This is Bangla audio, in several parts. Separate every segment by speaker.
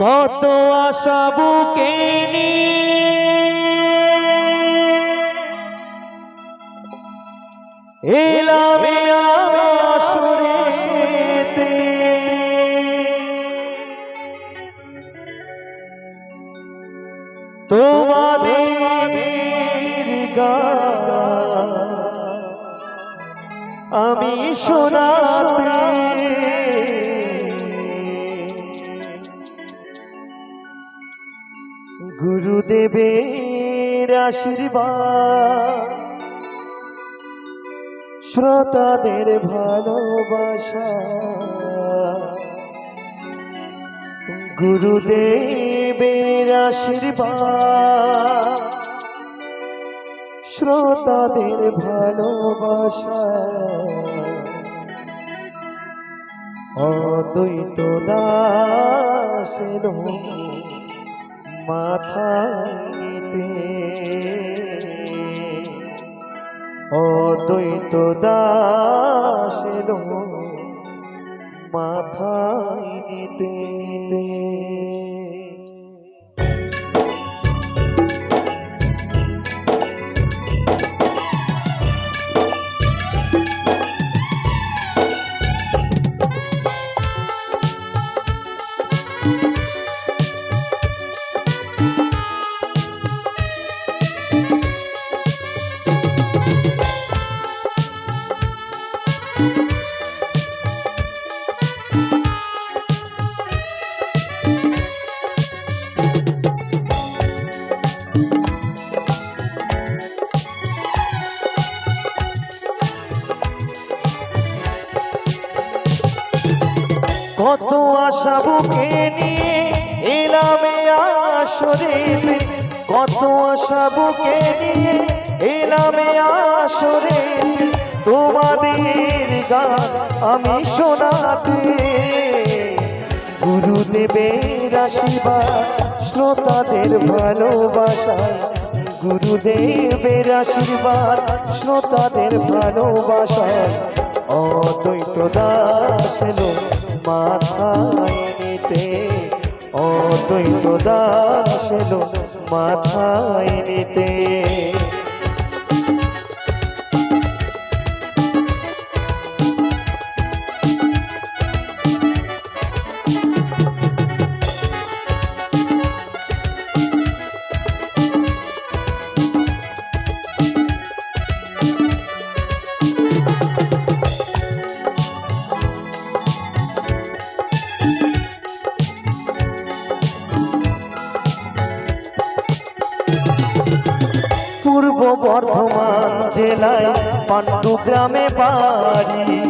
Speaker 1: কত আশা বুকে এলাম তোমাদের আমি শোনাতে গুরুদেবের আশীর্বাদ শ্রোতাদের ভালোবাসা। গুরুদেবের আশীর্বাদ শ্রোতাদের ভালোবাসা। অদ্বৈত দাসের মাথাইতে অদ্বৈত দাসের মাথাইতে কত আশা বুকে নিয়ে এলাম আসরে কত আশা বুকে নিয়ে এলাম আসরে তোমাদের গান আমি শোনাতে। গুরুদেবের আশীর্বাদ, শ্রোতাদের ভালোবাসা। গুরুদেবের আশীর্বাদ, শ্রোতাদের ভালোবাসা। অদ্বৈত দাস মাথায় নিতে অদ্বৈত দাস এলো মাথায় নিতে। বর্ধমান জেলায় পাণ্ডু গ্রামে বাড়ি।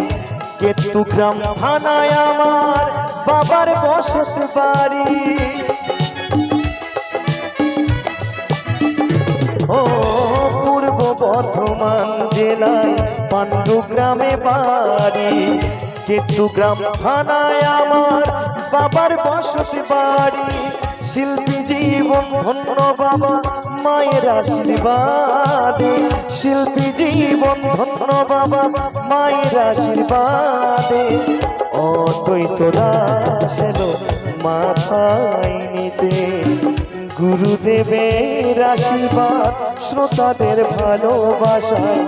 Speaker 1: কেতু গ্রাম থানায় আমার বাবার বসত বাড়ি। ও পূর্ব বর্ধমান জেলায় পাণ্ডু গ্রামে বাড়ি। কেতু গ্রাম থানায় আমার বাবার বসত বাড়ি। শিল্পী জীবন ধন্য বাবা, মায়ের আশীর্বাদে। শিল্পী জীবন ধন্য বাবা, মায়ের আশীর্বাদে। অদ্বৈত দাস এলো মাথায় নিতে। গুরুদেবের আশীর্বাদ, শ্রোতাদের ভালোবাসায়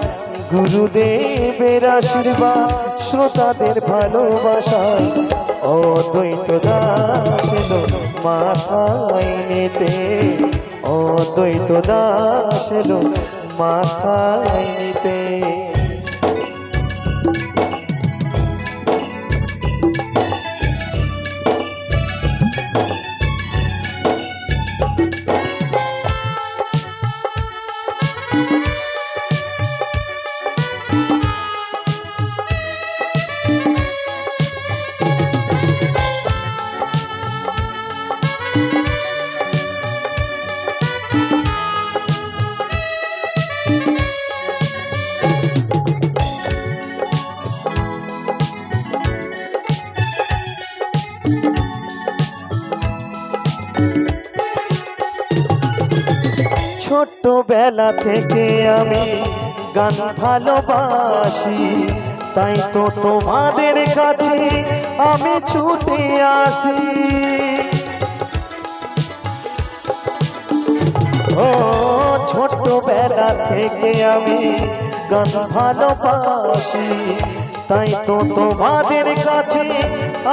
Speaker 1: গুরুদেবের আশীর্বাদ, শ্রোতাদের ভালোবাসায় অদ্বৈত দাস এলো মাথায় নিতে ও দাস এলো মাথায় নিতে। ছোট্টবেলা থেকে আমি গান ভালোবাসি, তাই তো তোমাদের কাছে আমি ছুটে আসি। ও, ছোটবেলা থেকে আমি গান ভালোবাসি, তাই তো তোমাদের কাছে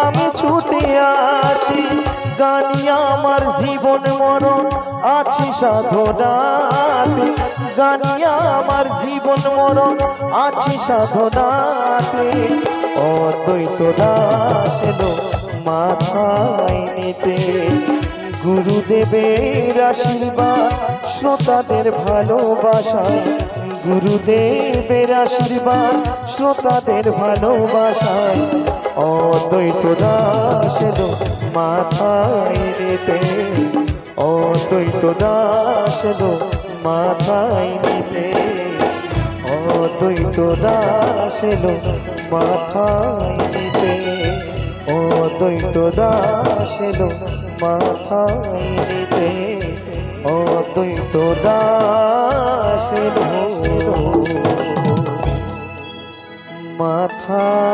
Speaker 1: আমি ছুটে আসি, গানি আমার জীবন মরণ, আছি সাধনাতে। গানি আমার জীবন মরণ, আছি সাধনাতে। অদ্বৈত দাস মাথায় নিতে। গুরুদেবের আশীর্বাদ, শ্রোতাদের ভালোবাসায়। গুরুদেবের আশীর্বাদ, শ্রোতাদের ভালোবাসায়। অদ্বৈত দাসের মাথায় নিতে। অদ্বৈত দাসের মাথায় নিতে। অদ্বৈত দাসের মাথায় নিতে। অদ্বৈত দাসের মাথায় নিতে। অদ্বৈত দাসের মাথা